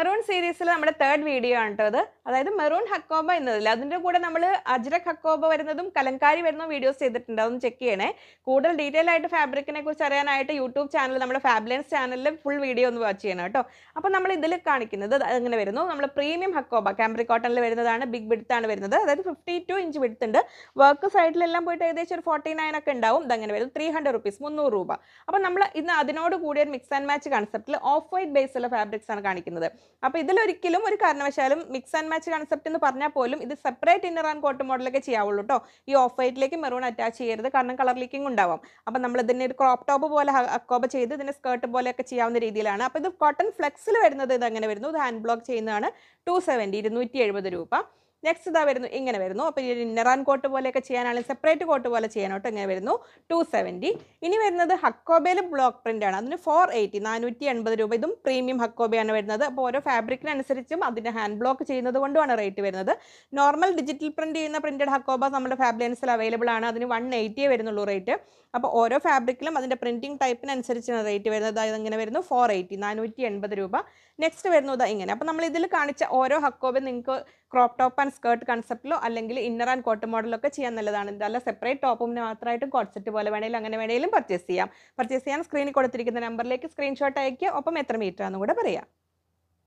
Maroon സീരീസിൽ നമ്മുടെ third video ആണ് കേട്ടോ അത് അതായത് മെറൂൺ ഹക്കോബ എന്നതിൽ അതിന്റെ കൂടെ നമ്മൾ അജ്രക് ഹക്കോബ വരുന്നതും കലങ്കാരി വരുന്ന വീഡിയോസ് ചെയ്തിട്ടുണ്ട്. അതൊന്ന് ചെക്ക് ചെയ്യണേ. കൂടുതൽ ഡീറ്റെയിൽ ആയിട്ട് ഫാബ്രിക്കിനെ കുറിച്ച് അറിയാനായിട്ട് യൂട്യൂബ് ചാനൽ നമ്മുടെ ഫാബ്ലൻസ് ചാനലിൽ ഫുൾ വീഡിയോ ഒന്ന് വാച്ച് ചെയ്യണം കേട്ടോ. അപ്പോൾ നമ്മൾ ഇതിൽ കാണിക്കുന്നത് അങ്ങനെ വരുന്നു? നമ്മൾ പ്രീമിയം ഹക്കോബ കാംബ്രി കോട്ടണിൽ വരുന്നതാണ് ബിഗ് വിടുത്താണ് വരുന്നത്. അതായത് ഫിഫ്റ്റി ടു ഇഞ്ച് വിഡ്ത്ത് ഉണ്ട് വർക്ക് സൈഡിലെല്ലാം പോയിട്ട് ഏകദേശം ഒരു ഫോർട്ടി നയൻ ഒക്കെ ഉണ്ടാവും. ഇതങ്ങനെ വരും ത്രീ ഹൺഡ്രഡ് റുപ്പീസ് മുന്നൂറ് രൂപ. അപ്പോൾ നമ്മൾ ഇന്ന് അതിനോട് കൂടിയ ഒരു മിക്സ് ആൻഡ് മാച്ച് കൺസെപ്റ്റിൽ ഓഫ് വൈറ്റ് ബേസുള്ള ഫാബ്രിക്സ് ആണ് കാണിക്കുന്നത്. അപ്പോൾ ഇതിലൊരിക്കലും ഒരു കാരണവശാലും മിക്സ് ആൻഡ് മാച്ച് കൺസെപ്റ്റ് എന്ന് പറഞ്ഞാൽ പോലും ഇത് സെപ്പറേറ്റ് ഇന്നർ ആൻഡ് കോട്ട് മോഡലൊക്കെ ചെയ്യാവുള്ളൂ കേട്ടോ ഈ ഓഫ് വൈറ്റിലേക്ക് മെറൂൺ അറ്റാച്ച് ചെയ്യരുത് കാരണം കളർ ലീക്കിംഗ് ഉണ്ടാവും. അപ്പോൾ നമ്മൾ ഇതിനെ ഒരു ക്രോപ്പ് ടോപ്പ് പോലെ അക്കോബ ചെയ്ത് ഇതിനെ സ്കേർട്ട് പോലെയൊക്കെ ചെയ്യാവുന്ന രീതിയിലാണ്. അപ്പോൾ ഇത് കോട്ടൺ ഫ്ലെക്സിൽ വരുന്നത് ഇത് അങ്ങനെ വരുന്നു? ഇത് ഹാൻഡ് ബ്ലോക്ക് ചെയ്യുന്നതാണ് ടു സെവന്റി ഇരുന്നൂറ്റി എഴുപത് രൂപ. നെക്സ്റ്റ് ഇതാ വരുന്നു ഇങ്ങനെ വരുന്നു. അപ്പോൾ ഈ ഇന്നറാൻ കോട്ട് പോലെയൊക്കെ ചെയ്യാനാണെങ്കിൽ സെപ്പറേറ്റ് കോട്ട് പോലെ ചെയ്യാനോട്ട് ഇങ്ങനെ വരുന്നു. ടു സെവന്റി ഇനി വരുന്നത് ഹക്കോബയിൽ ബ്ലോക്ക് പ്രിന്റ് ആണ്. അതിന് ഫോർ എയ്റ്റി നാനൂറ്റി എൺപത് രൂപ. ഇതും പ്രീമിയം ഹക്കോബയാണ് വരുന്നത്. അപ്പോൾ ഓരോ ഫാബ്രിക്കിനനുസരിച്ചും അതിന്റെ ഹാൻഡ് ബ്ലോക്ക് ചെയ്യുന്നത് കൊണ്ടുമാണ് റേറ്റ് വരുന്നത്. നോർമൽ ഡിജിറ്റൽ പ്രിന്റ് ചെയ്യുന്ന പ്രിന്റഡ് ഹക്കോബ നമ്മുടെ ഫാബ്ലൻസിൽ അവൈലബിൾ ആണ്. അതിന് വൺ എയ്റ്റിയേ വരുന്നുള്ളൂ റേറ്റ് അപ്പോൾ ഓരോ ഫാബ്രിക്കിലും അതിന്റെ പ്രിന്റിംഗ് ടൈപ്പിനനുസരിച്ചാണ് റേറ്റ് വരുന്നത്. അതായത് ഇങ്ങനെ വരുന്നു ഫോർ എയ്റ്റി നാനൂറ്റി എൺപത് രൂപ നെക്സ്റ്റ് വരുന്നത് ഇങ്ങനെ. അപ്പോൾ നമ്മൾ ഇതിൽ കാണിച്ച ഓരോ ഹക്കോബ നിങ്ങൾക്ക് ക്രോപ്പ് ടോപ്പ് ആൻഡ് സ്കേർട്ട് കൺസെപ്റ്റിലോ അല്ലെങ്കിൽ ഇന്നർ ആൻഡ് കോട്ട് മോഡലൊക്കെ ചെയ്യാൻ നല്ലതാണ്. ഇതല്ല സെപ്പറേറ്റ് ടോപ്പിന് മാത്രമായിട്ടും കോൺസെപ്റ്റ് പോലെ വേണമെങ്കിലും അങ്ങനെ വേണമെങ്കിലും പർച്ചേസ് ചെയ്യാം. പർച്ചേസ് ചെയ്യാൻ സ്ക്രീനിൽ കൊടുത്തിരിക്കുന്ന നമ്പറിലേക്ക് സ്ക്രീൻഷോട്ട് അയക്കുക ഒപ്പം എത്ര മീറ്റർ ആണെന്ന് കൂടെ പറയാം.